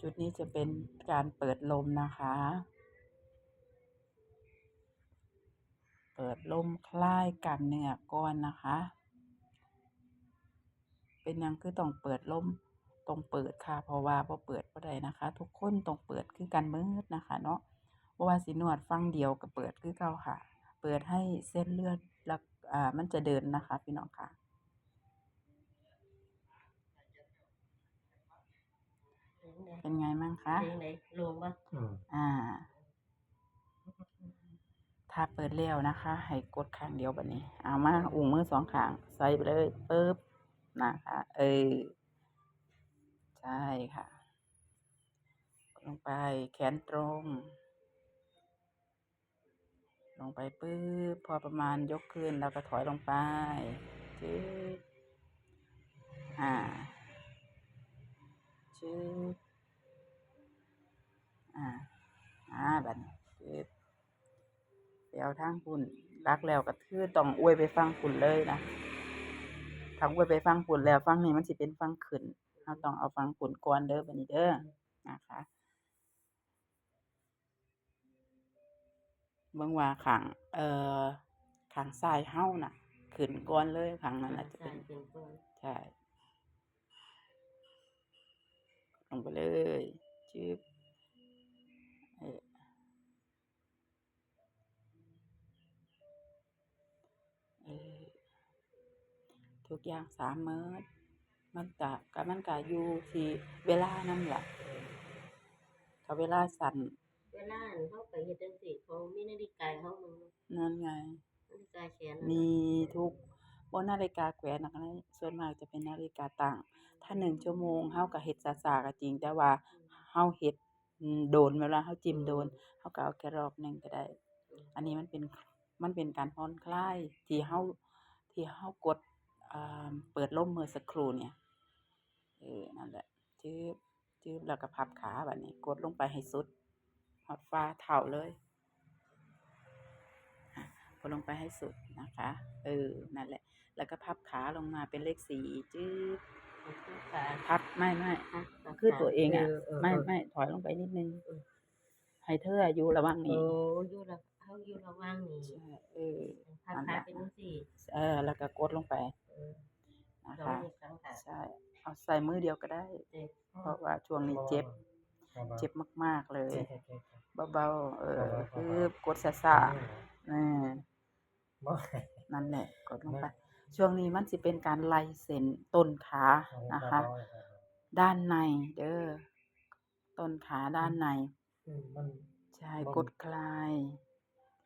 จุดนี้จะเป็นการเปิดลมนะคะ เปิดลมคลายกล้ามเนื้อก่อนนะคะ เป็นยังคือต้องเปิดลมต้องเปิดค่ะ เพราะว่าพอเปิดบ่ได้นะคะ ทุกคนต้องเปิดคือกันมืดนะคะ เนาะบ่ว่าสินวดฟังเดียวก็เปิดคือเก่าค่ะ เปิดให้เส้นเลือดแล้วอ่ามันจะเดินนะคะ พี่น้องค่ะ เป็นไงมั่งคะเพลงไหนลงวะอืมอ่า ถ้าเปิดแล้วนะคะ ให้กดข้างเดียวแบบนี้ เอามาอุ้งมือสองข้างใส่ไปเลยปึ๊บนะคะ เออใช่ค่ะกดลงไปแขนตรง ลงไปปึ๊บพอประมาณยกขึ้นแล้วก็ถอยลงไปจึ๊บอ่าจึ๊บ อ่า อ่าแบบนี้จึ๊บเดี๋ยวทางคุณรักแล้วก็คือต้องอวยไปฟังคุณเลยนะถ้าอวยไปฟังคุณแล้วฟังนี้มันสิเป็นฟังขึ้นเราต้องเอาฟังคุณก่อนเด้อบัดนี้เด้อนะคะเบิ่งว่าข้างเอ่อข้างซ้ายเฮาน่ะขึ้นก่อนเลยข้างนั้นน่ะจะใช่เป็นเป็นก่อนใช่ลงไปเลยจึ๊บเออเออ ทุกอย่างสามมื้อมันกะกะมันกะอยู่ที่เวลานั่นแหละถ้าเวลาสั่นเวลาเขาไปเฮ็ดจังซี่เขามีนาฬิกาเขามึงนั่นไงนาฬิกาแขนมีทุกบนนาฬิกาแขวนนะคะส่วนมากจะเป็นนาฬิกาตั้งถ้าหนึ่งชั่วโมงเฮาก็เฮ็ดช้าๆก็จริง แต่ว่าเฮาเฮ็ดอืมโดนเวลาเฮาจิ้มโดนเฮาก็เอาแค่รอบหนึ่งก็ได้ อันนี้มันเป็นมันเป็นการผ่อนคลายที่เฮาที่เฮากดอ่า เปิดลมเมื่อสักครู่เนี่ยเออนั่นแหละจืบจืบแล้วก็พับขาแบบนี้ กดลงไปให้สุดฮอดฟ้าเท่าเลยอะกดลงไปให้สุดนะคะเออนั่นแหละ แล้วก็พับขาลงมาเป็นเลขสี่จืดคือขาพับไม่ไม่อะคือตัวเองอะเออไม่เออไม่ถอยลงไปนิดนึงเออให้เธออายุระหว่างโอ้นี้อยู่ละเขาอยู่ระหว่างนี้ใช่เออพับนั่นขาแหละเป็นจังซี่เออ แล้วก็กดลงไปเออ นะสองคะนิ้วข้างขาใช่เอาใส่มือเดียวก็ได้ เจ็บเพราะว่าช่วงนี้เจ็บ เจ็บมาก ๆ เลย เบาๆ เออคือกดซาๆเออบ่นั่นแหละ กดลงไป ช่วงนี้มันสิเป็นการไล่เส้นต้นขานะคะ ด้านใน เด้อ ต้นขาด้านในอืมมัน ใช่บ่กดคลาย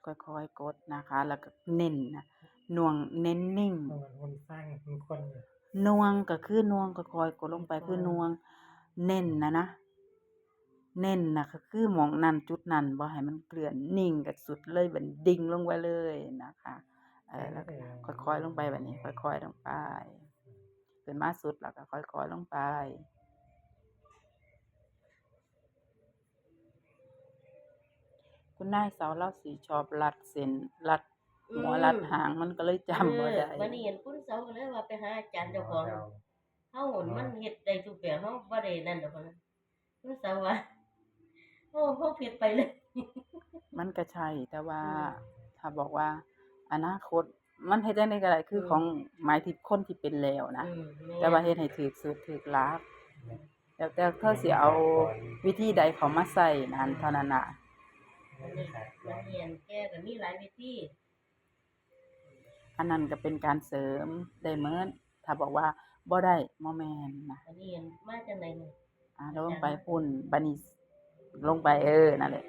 ค่อยๆ กดนะคะ แล้วก็เน้นนะ หน่วงเน้นนิ่ง มันมันสร้างมันคนอยู่หน่วงก็คือหน่วงก็คอยกดลงไปคือหน่วง เน้นนะนะเน้นนะก็คือหมองนั่นจุดนั้นบ่ให้มันเกลื่อนนิ่งกับสุดเลยบัดดิ่งลงไปเลยนะคะเออแล้วก็ค่อยๆลงไปแบบนี้ ค่อยๆลงไปขึ้นมาสุดแล้วก็ค่อยๆลงไป คุณนายสาวเราสิชอบรัดเส้นรัด หัวรัดหางมันก็เลยจำบ่ได้เออวันนี้เห็นคุณเสาก็เลยว่าไปหาอาจารย์เจ้าของเฮาหนมันเฮ็ดได้ทุกแบบเฮาบ่ได้นั่นดอกนะคุณเสาว่าโอ้เฮาผิดไปเลย มันก็ใช่แต่ว่า ถ้าบอกว่า อนาคตมันเฮ็ดจังได๋ก็ได้คือของหมายถึงคนที่เป็นแล้วนะอืมม่แต่ว่าเฮ็ดให้ถูกสุดถูกหลักแล้วแต่เธอสิเอาวิธีใดเข้ามาใส่นั้นเท่านั้นน่ะมันนี่มันเรียนแก้ก็มีหลายวิธี อันนั้นก็เป็นการเสริมได้เหมือนถ้าบอกว่าบ่ได้บ่แม่นนะอันนี้เรียนมาจากไหนเนี่ยอ่าลงไปพุ่นบัดนี้ลงไปเออนั่นแหละ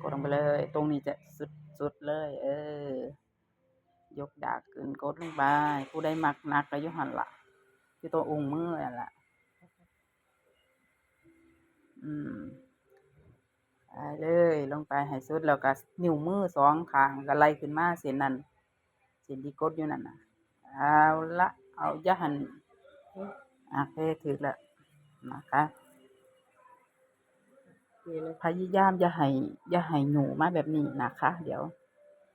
กดลงไปเลย ตรงนี้จะสุดสุดเลย เออ ยกดากขึ้นกดลงไปผู้ใดมักหนักก็อยู่หั่นล่ะอยู่ตัวองค์มือนั่นล่ะอืมไปเลย ลงไปให้สุดแล้วก็นิ้วมือสองข้างก็ไล่ขึ้นมาเส้นนั้นเส้นที่กดอยู่นั่นน่ะเอาละเอาอย่าหันอะโอเคถึกแล้วนะคะนี่นะพยายามอย่าให้อย่าให้หนูมาแบบนี้นะคะ เดี๋ยว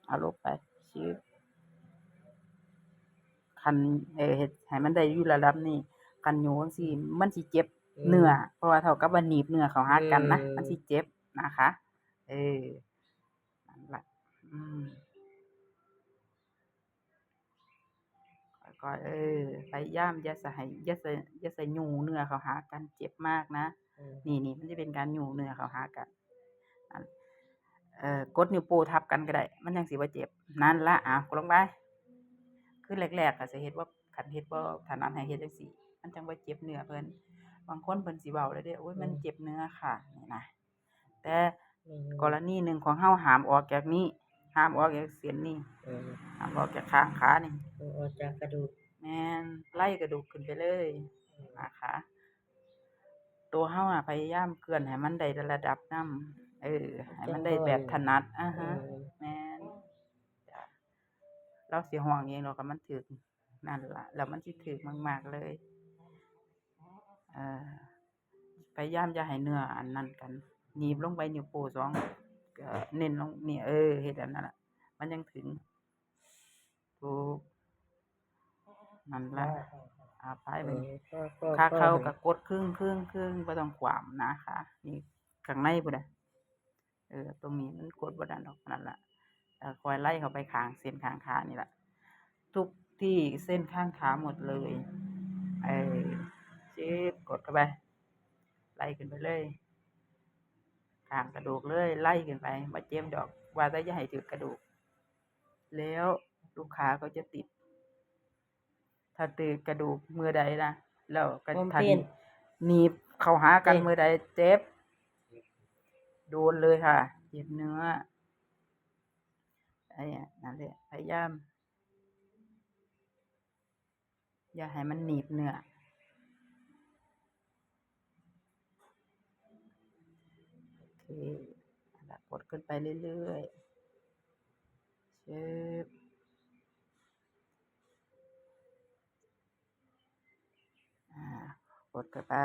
เอาลงไปชื้อคันเออเฮ็ดให้มันได้อยู่ระดับนี้คันหนูจั่งซี้มันสิเจ็บเนื้อเพราะว่าเท่ากับว่าหนีบเนื้อเข้าหากันนะอืมมันสิเจ็บนะคะ เออนั่นล่ะอืม ก็เออพยายามอย่าใส่อย่าใส่อย่าใส่ยูเนื้อเข้าหากันเจ็บมากนะอืมนี่นี่มันจะเป็นการยูเนื้อเข้าหากันอันเอ่อกดนิ้วโป้ทับกันก็ได้ มันยังสิบ่เจ็บ นั่นละอะกดลงไปคือแรกๆก็สิเฮ็ดว่าคันเฮ็ดบ่ถนัดให้เฮ็ดจังซี่มันจังบ่เจ็บเนื้อเพิ่นบางคนเพิ่นสิเว้าเลยเด้โอ้ยมันเจ็บเนื้อค่ะนี่นะแต่อืมกรณีหนึ่งของเฮาห้ามออกจากนี้ ห้ามออกจากเส้นนี้อืมห้ามออกจากข้างขานี่เอาออกจากกระดูกแม่นไล่กระดูกขึ้นไปเลยนะคะตัวเฮาอะพยายามเกลื่อนให้มันได้ระดับน้ำเออให้มันได้แบบถนัดอ่าฮะอืมแม่นจ้ะเราสิห่วงเองเราก็มันถึกนั่นล่ะแล้วมันสิถึกมาก ๆเลยเอ่อพยายามอย่าให้เนื้ออันนั้นกันหนีบลงไปนิ้วโป้สองก็ เน้นลงนี่เออเฮ็ดแบบนั้นล่ะ มันยังถึงถูกนั่นล่ะอาไปเอไปอก็ก็ค่าเข้าให้กับกดครึ่งครึ่งครึ่งบ่ต้องขวามนะคะนี่ข้างในพุ่นน่ะเออ ตรงนี้มันกดบ่ได้ดอกนั่นล่ะเอ่อคอยไล่เข้าไปข้างเส้นข้างขานี่ล่ะทุกที่เส้นข้างขาหมดเลย เออจิ๊บกดเข้าไป ไล่ขึ้นไปเลย ข้างกระดูกเลยไล่ขึ้นไปบ่เจ็บดอกว่าแต่อย่าให้ถึกกระดูก แล้วลูกค้าก็จะติด ถ้าติดกระดูกมือใดนะแล้วก็ความทันเป็นหนีบเข้าหากันเจ็บมือใดเจ็บ โดนเลยค่ะ เจ็บเนื้อไอ้อะนั่นแหละพยายาม อย่าให้มันหนีบเนื้อ โอเคแล้วกดขึ้นไปเรื่อยๆเชิบอ่ากดเข้าไป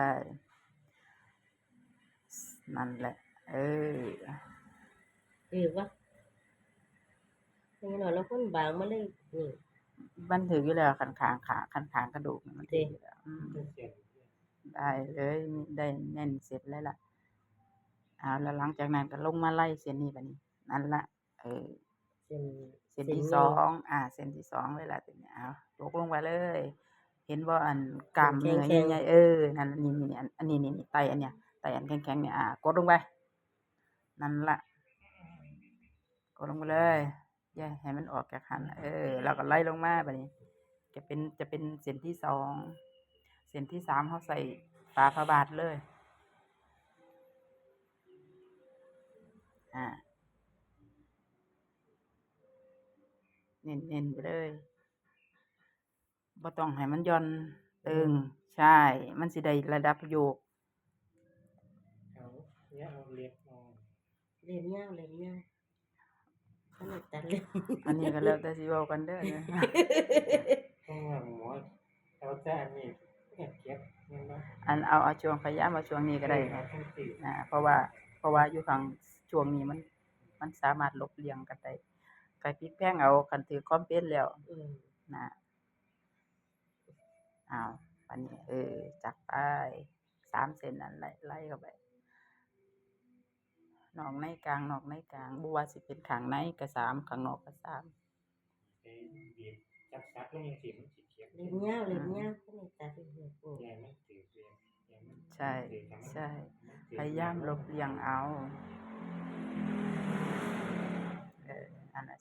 นั่นแหละ เออเออวะนี่เนาะแล้วคนบางมาเลยนี่มันถืออยู่แล้วคันขางขาคันขางกระดูกนี่มันถืออยู่แล้วอืมเสียงได้เลย ได้แน่นเสร็จแล้วล่ะ เอาแล้วหลังจากนั้นก็ลงมาไล่เส้นนี้บัดนี้ นั่นละเออเส้นเส้นที่สองอ่าเส้นที่สองเลยล่ะทีนี้เอายกลงไปเลย เห็นว่าอันกล้ามเนื้อใหญ่ๆเออนั่นนี่นี่อันอันนี้นี่นี่ไตอันเนี้ยไตอันแข็งๆเนี่ยอ่ากดลงไปนั่นละกดลงไปเลยอย่าให้มันออกจากหันเออแล้วก็ไล่ลงมาแบบนี้ จะเป็นจะเป็นเส้นที่สองเส้นที่สามเขาใส่ฝาพระบาทเลย อ่าเน้นเน้นๆไปเลยบ่ต้องให้มันย่อนตึงใช่ มันสิได้ระดับโยกเอาเนี่ยเอาเล็บมองเล่มยาวเล่มยาวขนาดตัดเล่มอันนี้ก็แล้วแต่สิเว้ากันเด้อเนี่ยเพราะว่าหมอเอาแต่อันนี้เนี่ยเก็บเงินมาอันเอาเอาช่วงพยายามเอาช่วงนี้ก็ได้เอานะทั้งสี่นะเพราะว่า เพราะว่าอยู่ฝั่ง ช่วงนี้มัน มันสามารถลบเลียงกันได้ไก่พริกแพงเอาคันถือความเป็นแล้วอืมนะอ้าวอันนี้เออจักไปสามเซนนั่นไล่ไล่เข้าไปนอกในกลางนอกในกลางบ่ว่าสิเป็นข้างในก็สามข้างนอกก็สามไอ้บีบจับซักลงยังสิมันสิเก็บเล่มยาวเล่มยาวขนาดตัดเป็นหัวโปกแย่มันถือเรียนแย่มันใช่ถือทำมันใช่มันถือ พยายามลบเลียงเอาเอออันนั้น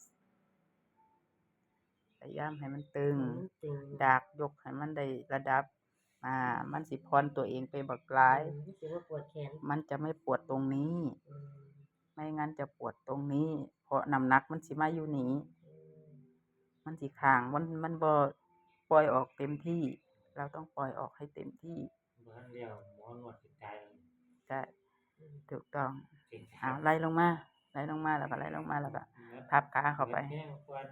พยายามให้มันตึงมันตึงดากยกให้มันได้ระดับ อ่า มันสิพรตัวเองไปบักหลายอืมรู้สึกว่าปวดแขนมันจะไม่ปวดตรงนี้ อืมไม่งั้นจะปวดตรงนี้ เพราะน้ำหนักมันสิมาอยู่นี้อืมมันสิข้างมันมันบ่ปล่อยออกเต็มที่ เราต้องปล่อยออกให้เต็มที่ บ้านเดียวหมอนวดจิตใจ ใช่อืมถูกต้องจริงเอาไล่ลงมาไล่ลงมาแล้วก็ไล่ลงมาแล้วก็พับขาเข้าไปแห้งควัน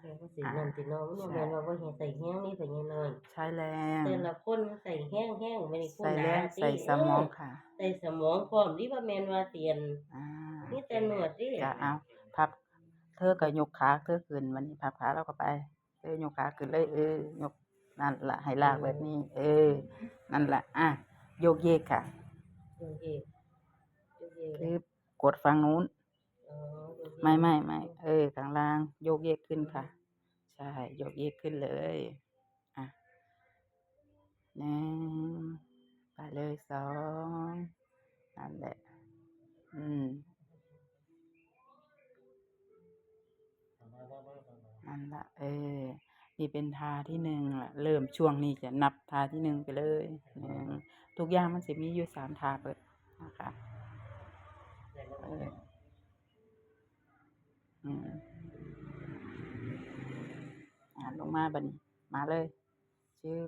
แกก็สินั่นสิเนาะมันบ่แม่นว่าบ่เห็นใส่แห้งนี่ไปยังน้อยใช้แรงแต่ละคนมันใส่แห้งแห้งไม่ได้คู่ใส่หแรนางติใส่สมองเค่ะ ใส่สมองพร้อมที่ว่าแม่นว่าเตียนอ่านี่แต่หนวดดิจะเอาพับ เธอก็ยกขาเธอขึ้นมันนี่พับขาเราก็ไปเธอยกขาขึ้นเลยเออยกนั่นละให้ลากแบบนี้ เออ นั่นละอะ โยกเยกค่ะโอเคโอเคคือกดฟังนู้น อ๋อโอเคไม่ไม่ไม่เออข้างล่างโยกเยกขึ้นค่ะ ใช่โยกเยกขึ้นเลยอะหนึ่งไปเลยสองนั่นแหละอืมนั่นละเออ นี่เป็นทาที่หนึ่งละเริ่มช่วงนี้จะนับทาที่หนึ่งไปเลยหนึ่งทุกอย่างมันจะมีอยู่สามทาเปิดนะคะเอออืมอ่านลงมาบันมาเลยชื่อ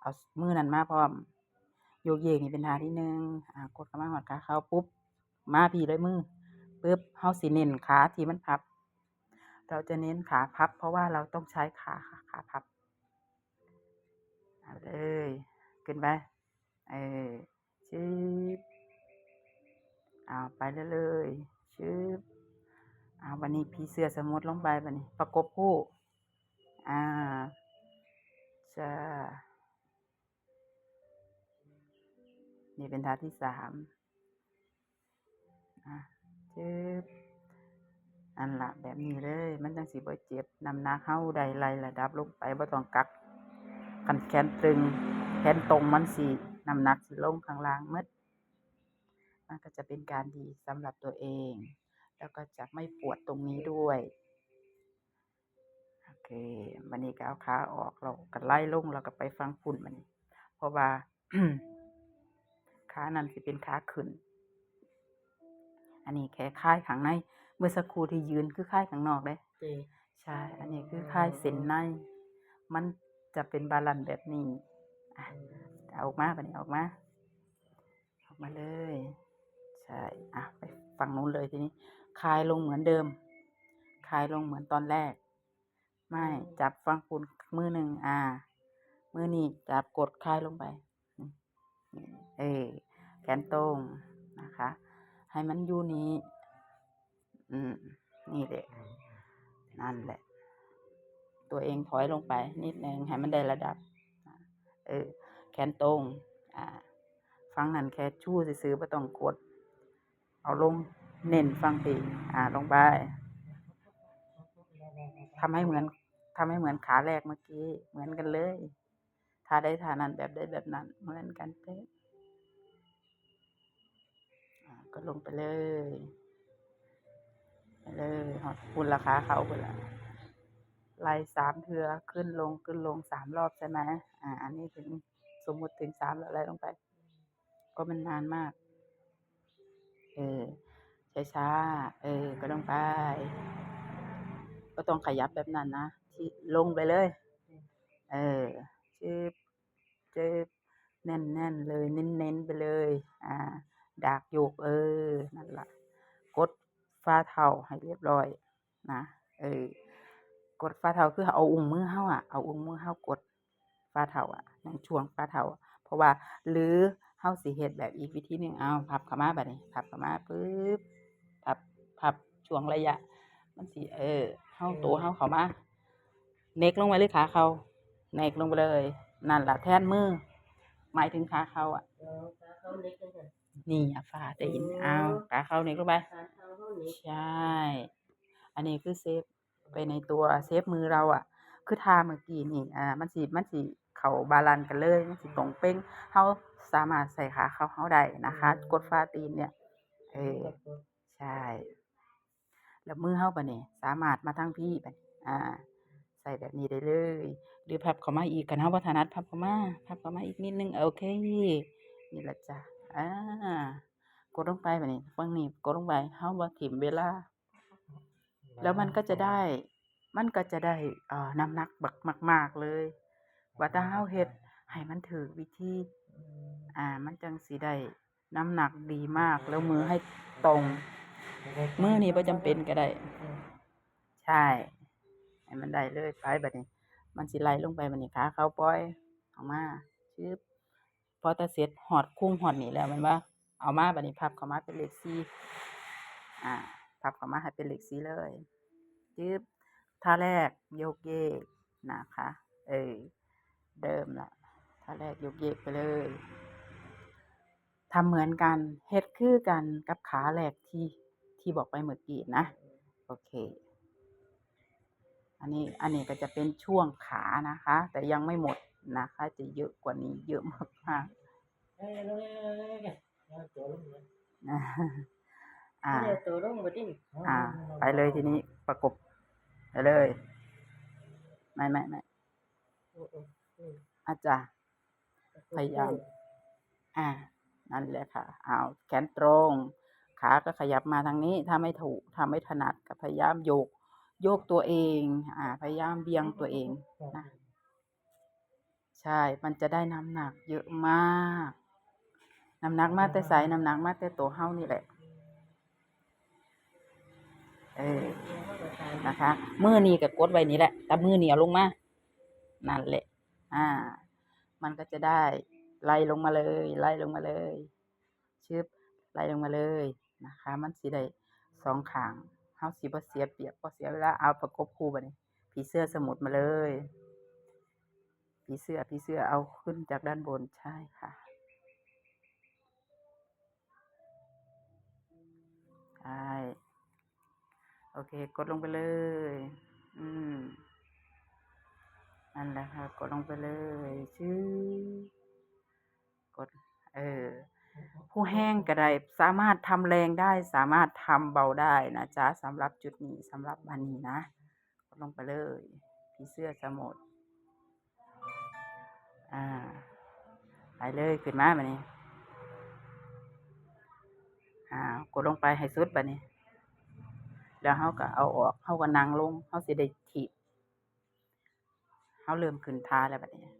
เอามือนั่นมาพร้อมโยกเยกนี่เป็นทาที่หนึ่งอ่ากดเข้ามาหอดขาเข้าปุ๊บ มาพี่เลยมือปุ๊บเฮาสิเน้นขาที่มันพับ เราจะเน้นขาพับ เพราะว่าเราต้องใช้ขาค่ะ ขาพับเอาเลยขึ้นไปเออชืบเอาไปเรื่อยชืบเอาวันนี้พี่เสื้อสมุดลงไปวันนี้ ประกบคู่ อ่าจะนี่เป็นท่าที่สามอะชืบ อันละแบบนี้เลย มันจังสิบ่เจ็บน้ำหนักเฮาได้ไล่ระดับลงไปบ่ต้องกักกันแขนตึงแขนตรงมันสิน้ำหนักสิลงข้างล่างหมดมันก็จะเป็นการดีสำหรับตัวเอง แล้วก็จะไม่ปวดตรงนี้ด้วยโอเควันนี้ก็เอาขาออกเราก็ไล่ลงเราก็ไปฟังฝุ่นมันเพราะว่าขานั้นสิเป็นขาขึ้น อันนี้แค่ค่ายข้างใน เมื่อสักครู่ที่ยืนคือค่ายข้างนอกเลยเด้อใช่ อันนี้คือค่ายเส้นใน มันจะเป็นบาลันซ์แบบนี้อะเอาออกมาปะนี้ออกมา ออกมาเลย ใช่ อะไปฝั่งนู้นเลยทีนี้คลายลงเหมือนเดิม คลายลงเหมือนตอนแรก ไม่จับฟังปูนมือหนึ่งอ่า มือนี้จับกดคลายลงไปนี่นี่เออแขนตรงนะคะ ให้มันอยู่นี้ อืม นี่แหละ นั่นแหละ ตัวเองถอยลงไป นิดนึงให้มันได้ระดับอ่าเออ แขนตรง อ่า ฟังนั่นแค่ชู้ซื้อๆบ่ต้องกด เอาลง เน้นฟังปีอ่า ลงไปทำให้เหมือนทำให้เหมือนขาแรกเมื่อกี้ เหมือนกันเลยท่าได้ท่านั้นแบบได้แบบนั้น เหมือนกันเป๊ะอ่าก็ลงไปเลยไป เลยหอดคุณราคาเขาไปละไล่สามเทือขึ้นลงขึ้นลงสามรอบใช่ไหมอ่า อันนี้ถึงสมมติถึงสามแล้วไล่ลงไป ก็มันนานมาก เออช้าช้าเออ ก็ต้องไป ก็ต้องขยับแบบนั้นนะที่ลงไปเลย เออจืบจืบแน่นแน่นเลย เน้นเน้นไปเลย อ่า ดากโยกเออ นั่นแหละ ดฟ้าเท้าให้เรียบร้อย นะเออกดฟ้าเท้าคือเอาอุ้งมือเฮาอะเอาอุ้งมือเฮากดฟ้าเท้าอะยังช่วงฟ้าเท้าอะเพราะว่า หรือเฮาสิเฮ็ดแบบอีกวิธีหนึ่งเอาพับเข้ามาบัดนี้พับเข้ามาปึ๊บพับพับช่วงระยะ มันสิเออเฮาตัวเฮาเข้ามาเน็กลงไปเลยขาเขาเน็กลงไปเลย นั่นล่ะแทนมือหมายถึงขาเขาอะอ๋อขาเขาเล็กจังซั่นนี่อะฝ่าตีนอ๋อเอาขาเขาเน็กลงไป ขาเขาเฮาเล็กใช่ อันนี้คือเซฟไปในตัวเซฟมือเราอะ คือทาเมื่อกี้นี่อ่ามันสิมันสิเข้าบาลานซ์กันเลยมันสิตรงเป้งเฮาสามารถใส่ขาเขาเฮาได้นะคะ กดฟ้าตีนเนี่ย เออใช่ แล้วมือเฮาบัดนี้สามารถมาทางพี่บัดนี้อ่า ใส่แบบนี้ได้เลย หรือพับเข้ามาอีกกันเฮาบ่ถนัดพับเข้ามาพับเข้ามาอีกนิดนึงโอเคนี่ล่ะจ้ะอ่า กดลงไปบัดนี้ฝั่งนี้กดลงไปเฮาบ่ถิ้มเวลา แล้วมันก็จะได้ มันก็จะได้เอ่อน้ำหนักบักมาก ๆเลย ว่าถ้าเฮาเฮ็ดให้มันถูกวิธีอ่า มันจังสิได้น้ำหนักดีมาก แล้วมือให้ตรง มือนี่บ่จำเป็นก็ได้ ใช่ ให้มันได้เลยไปบัดนี้ มันสิไหลลงไปบัดนี้ขาเขาปล่อยออกมาชึบพอตาเสร็จหอดคุ้งหอดนี่แล้วแมันว่า เอามาบัดนี้พับเข้ามาเป็นเลขสี่อ่าพับเข้ามาให้เป็นเลขสี่เลยจึบท่าแรกโยกเยกนะคะ เออเดิมละท่าแรกโยกเยกไปเลยทำเหมือนกันเฮ็ดคือกันกับขาแรกที่ที่บอกไปเมื่อกี้นะ โอเค อันนี้อันนี้ก็จะเป็นช่วงขานะคะ แต่ยังไม่หมดนะคะ จะเยอะกว่านี้เยอะมากเอ้ยลงเลยเนี่ยเอาตัวลงเลยๆนะอ่าเดี๋ยวตัวลงบ่ดิอ่า ไปเลยทีนี้ประกบไปเลย ไม่ไม่ไม่อืมอืมอืมอาจารย์พยายาม อ่า นั่นแหละค่ะ เอาแขนตรง ขาก็ขยับมาทางนี้ ถ้าไม่ถูกถ้าไม่ถนัดก็พยายามโยก โยกตัวเอง อ่า พยายามเบี่ยงตัวเองนะ ใช่ มันจะได้น้ำหนักเยอะมาก น้ำหนักมาแต่ไสน้ำหนักมาแต่ตัวเฮานี่แหละ เออ นะคะมือนี้ก็กดไว้นี่แหละ แต่มือเหนียวลงมา นั่นแหละ อ่า มันก็จะได้ไล่ลงมาเลย ไล่ลงมาเลยชึบไล่ลงมาเลยนะคะ มันสิได้สองข้างเฮาสิบ่เสียเปรียบบ่เสียเวลาเอาประกบคู่บัดนี้ผีเสื้อสมุทรมาเลยผีเสื้อผีเสื้อเอาขึ้นจากด้านบนใช่ค่ะ ช่โอเค กดลงไปเลย อืมนั่นแหละค่ะ กดลงไปเลยชื่อกด เออ ผู้แห้งก็ได้ สามารถทำแรงได้ สามารถทำเบาได้นะจ๊ะสำหรับจุดนี้สำหรับวันนี้นะ กดลงไปเลยผีเสื้อสมุทรอ่า ไปเลยขึ้นมาบัดนี้ อ่ากดลงไปให้สุดบัดนี้ แล้วเฮาก็เอาออกเฮาก็นั่งลงเฮาสิได้ถีบเฮาเริ่มขึ้นท่าแล้วบัดนี้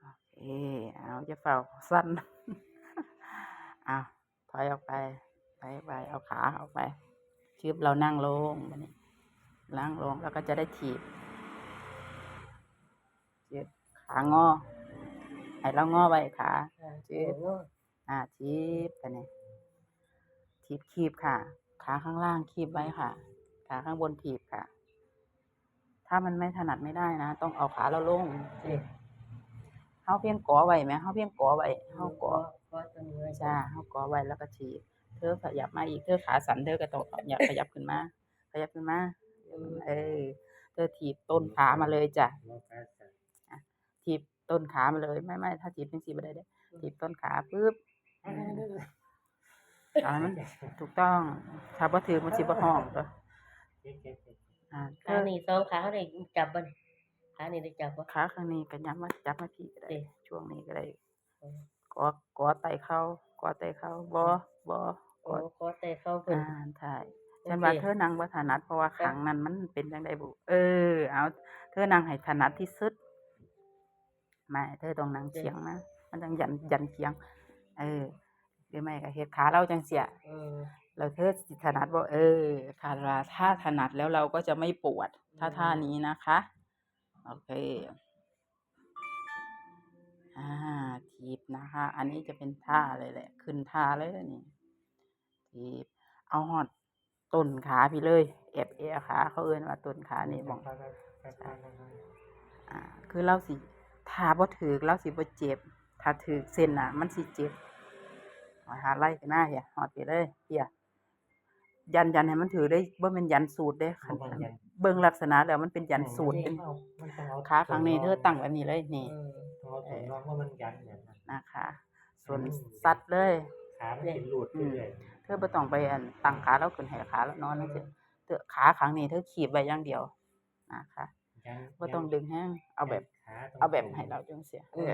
โอเคเอาอย่าเฝ้าสั้นเอาถอยออกไปไปไปเอาขาออกไปชืบเรานั่งลงบัดนี้นั่งลงแล้วก็จะได้ถีบ ขางอให้เรางอไว้ขาอ่าเจ็เจ็บบอ่าทีบไปเนี่ยทีบคีบค่ะ ขาข้างล่างคีบไว้ค่ะ ขาข้างบนถีบค่ะ ถ้ามันไม่ถนัดไม่ได้นะ ต้องเอาขาเราลงเจ็บเฮาเพียงก่อไว้ไหมเฮาเพียงก่อไว้เฮาก่อก็ตัวนี้ไว้จ้าเฮาก่อไว้แล้วก็ถีบ เธอขยับมาอีก เธอขาสั่นเธอก็ต้องอยากขยับขึ้นมา ขยับขึ้นมา เออ เธอถีบต้นขามาเลยจ้ะหัวขาสั่น ถีบต้นขามาเลย ไม่ไม่ถ้าถีบเป็นสีบ่ได้เด้อถีบต้นขาปุ๊บเอาเลยเอาเลยเอาให้มันถูกต้องถ้าบ่ถือมันสิบ่ห้องตัวเก็บเก็บเก็บอ่าเธขาอนี่สองขาเขาได้จับบ่นี่ขานี่ได้จับบ่ขาข้างนี้ก็ย้ำมาจับมาพี่ก็ได้เด้ช่วงนี้ก็ได้อืมกอกอไตเข้ากอไตเข้าบ่บ่โอ้กอขอแต่เข้าเพิ่นอ่าใช่โอเคฉันว่าเธอนั่งบ่ถนัดเพราะว่าขังนั้นมันเป็นจังไดบุเออ เอา เธอนั่งให้ถนัดที่สุด ไม่เธอต้องนั่งเฉียงนะมันจังยันยันเฉียง เออหรือไม่ก็เฮ็ดขาเราจังเสียอืมเราเธอสิถนัดบ่เออค่ะเวลาถ้าถนัดแล้วเราก็จะไม่ปวด ถ้าอืมท่านี้นะคะ โอเคอ่าทีบนะคะ อันนี้จะเป็นท่าเลยแหละ ขึ้นท่าเลยนะนี่ทีบเอาหอดต้นขาพี่เลยเอฟเอขาเขาเอื้นว่าต้นขานี่มองไปไปไปไปไปอ่าคือเราสิ ถ้าบ่ถือกเราสิบ่เจ็บ ถ้าถือกเส้นน่ะ มันสิเจ็บเอาหาไล่ขึ้นมาเฮียหอดไปเลยเฮียยันยันให้มันถือได้บ่แม่นยันสูตรเด้คันเอาไปยันเบิ่งลักษณะแล้วมันเป็นยันสูตรเป็นเอามันต้องเอาขาข้างนี้เธอตั้งแบบนี้เลยนี่อืมต้องเอาตัวน้องว่ามันยันอย่างนั้นนะคะ ส่วนสัตว์เลยขามันเป็นหลุดไปเรื่อยเธอบ่ต้องไปอันตั้งขาแล้วขึ้นให้ขาแล้วนอนจังซี่เธอขาข้างนี้เธอขีบไว้อย่างเดียวนะคะ ยันบ่ต้องดึงแห้งเอาแบบขาตรงเอาแบบให้เราจังเสียเออ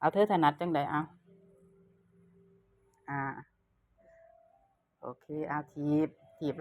เอาเธอถนัดจังใดเอาอ่า โอเค เอาทีบ